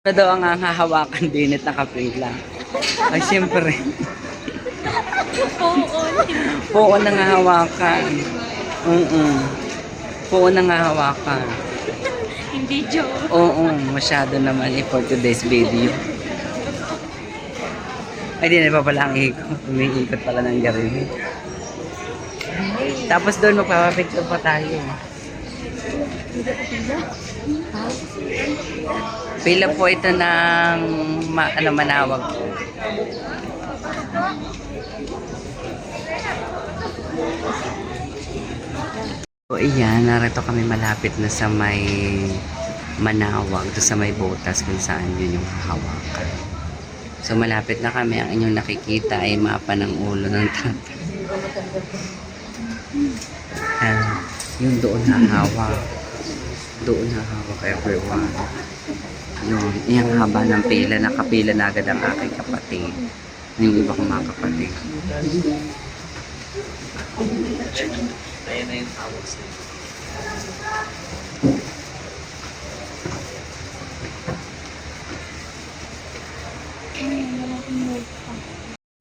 Ano daw ang hahawakan din at nakapila? Ay, siyempre. Oo. Na nga hawakan. Oo. Oo na nga hawakan. Hindi joke. Oo, masyado naman eh for today's video. Ay, di na pa pala ang ikot. Umiikot pala ng garin. Tapos doon magpapapicture pa tayo. Pila po ito ng ma, ano, manawag po. So, iyan, narito kami malapit na sa may manawag, to sa may botas kung saan yun yung hahawakan. So, malapit na kami. Ang inyong nakikita ay mapa ng ulo ng tatay. Ah, yung doon hahawak. Doon hahawak everyone. Yun, yung haba ng pila, nakapila na agad ang aking kapatid. Yung iba kong mga kapatid. Ayan na yung tawag sa'yo.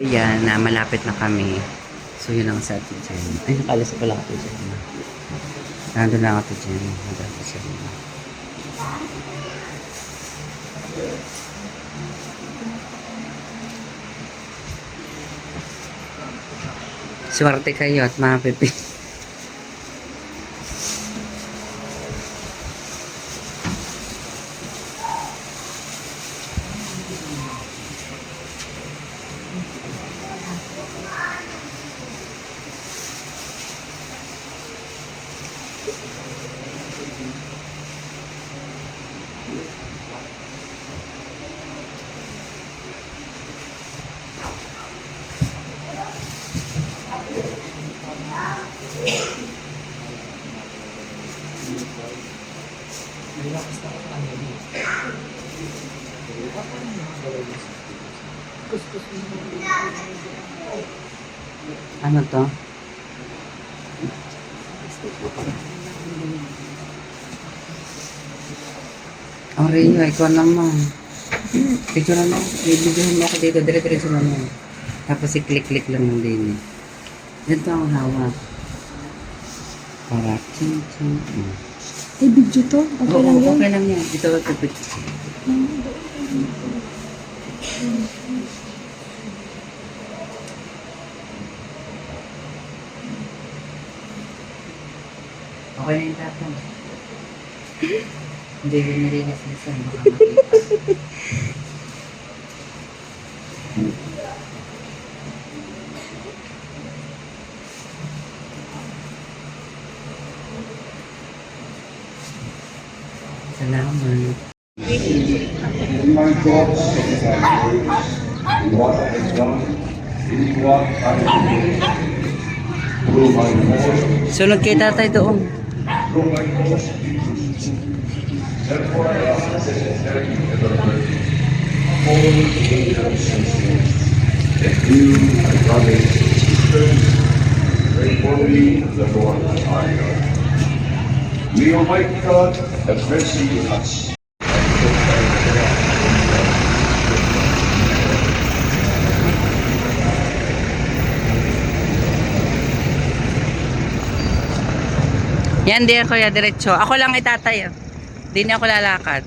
Ayan, na malapit na kami. So, yun ang sa atin dyan. Ay, nakalas pala ako dyan. Nandun na ako dyan. Nandun ako dyan. Swerte kayo at mapipili. Ano to? Ang Rio, ikaw naman. Picture mo. Ibigyan mo ako dito. Dire-diretso na mo. Tapos i-click-click lang yung din. Dito ang hawak. Para ching ching. Mm. Eh, video to? Okay Oo, lang yun? okay lang yan. Dito ako picture. Okay na yung tatang. Hindi ko narinig sa isa. Baka makita. Salamat. My thoughts what I have done, what I have done. Through my Sunod kay tatay doon. Go like most Jesus. Therefore I ask that you tell you ever Hold the angels and saints, that you, my brothers and sisters, pray boldly to the Lord our God. May Almighty God have mercy on us. Yan din kuya, diretso. Ako lang itatay. oh. Di na ako lalakad.